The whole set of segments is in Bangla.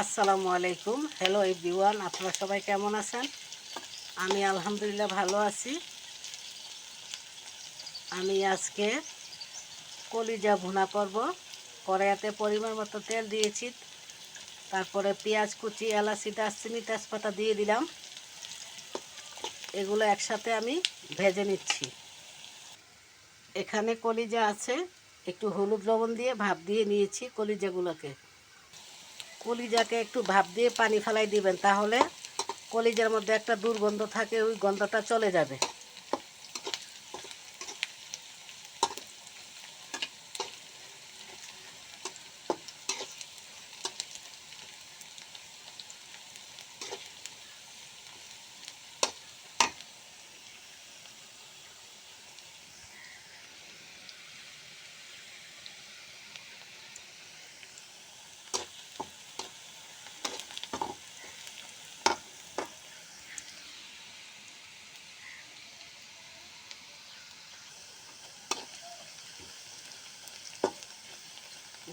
আসসালামু আলাইকুম। হ্যালো এভরিওয়ান আপনারা সবাই কেমন আছেন? আমি আলহামদুলিল্লাহ ভালো আছি। আমি আজকে কলিজা ভুনা করব। কড়াইয়াতে পরিমাণ মতো তেল দিয়েছি। তারপরে পেঁয়াজ, কুচি, এলাচি, দারচিনি, তেজপাতা দিয়ে দিলাম। এগুলো একসাথে আমি ভেজে নিচ্ছি। এখানে কলিজা আছে। একটু হলুদ লবণ দিয়ে ভাপ দিয়ে নিয়েছি কলিজাগুলোকে। কলিজাকে একটু ভাপ দিয়ে পানি ফেলাই দিবেন, তাহলে কলিজার মধ্যে একটা দুর্গন্ধ থাকে, ওই গন্ধটা চলে যাবে।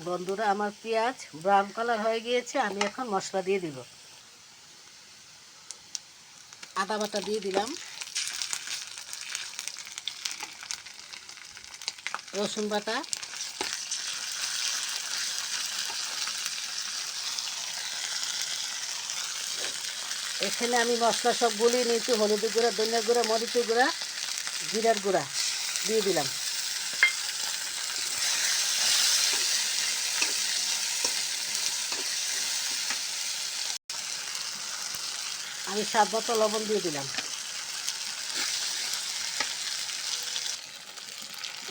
বন্ধুরা, আমার পেঁয়াজ ব্রাউন কালার হয়ে গিয়েছে, আমি এখন মশলা দিয়ে দিব। আদা বাটা দিয়ে দিলাম। রসুন বাটা। এখানে আমি মশলা সব গুলিয়ে নিয়েছি হলুদ গুঁড়া, ধনিয়া গুঁড়া, মরিচের গুঁড়া, জিরার গুঁড়া দিয়ে দিলাম। আমি স্বাদ মতো লবণ দিয়ে দিলাম।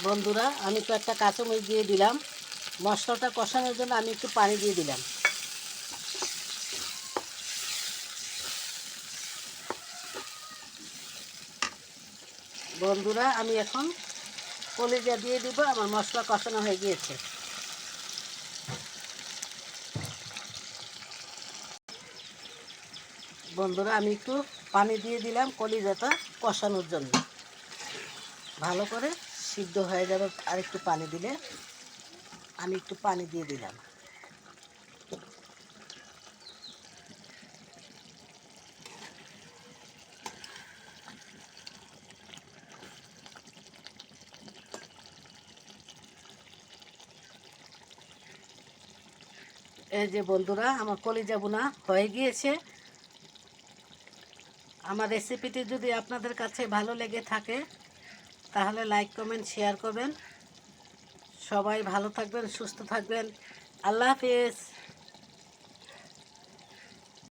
বন্ধুরা, আমি তো একটা কাঁচামরিচ দিয়ে দিলাম। মশলাটা কষানোর জন্য আমি একটু পানি দিয়ে দিলাম। বন্ধুরা, আমি এখন কলিজা দিয়ে দিব। আমার মশলা কষানো হয়ে গিয়েছে। বন্ধুরা, আমি একটু পানি দিয়ে দিলাম কলিজাটা কষানোর জন্য। ভালো করে সিদ্ধ হয়ে যাবে আর একটু পানি দিলে। আমি একটু পানি দিয়ে দিলাম। এই যে বন্ধুরা, আমার কলিজা বোনা হয়ে গিয়েছে। আমার রেসিপিটি যদি আপনাদের কাছে ভালো লেগে থাকে, তাহলে লাইক কমেন্ট শেয়ার করবেন। সবাই ভালো থাকবেন, সুস্থ থাকবেন। আল্লাহ হাফিজ।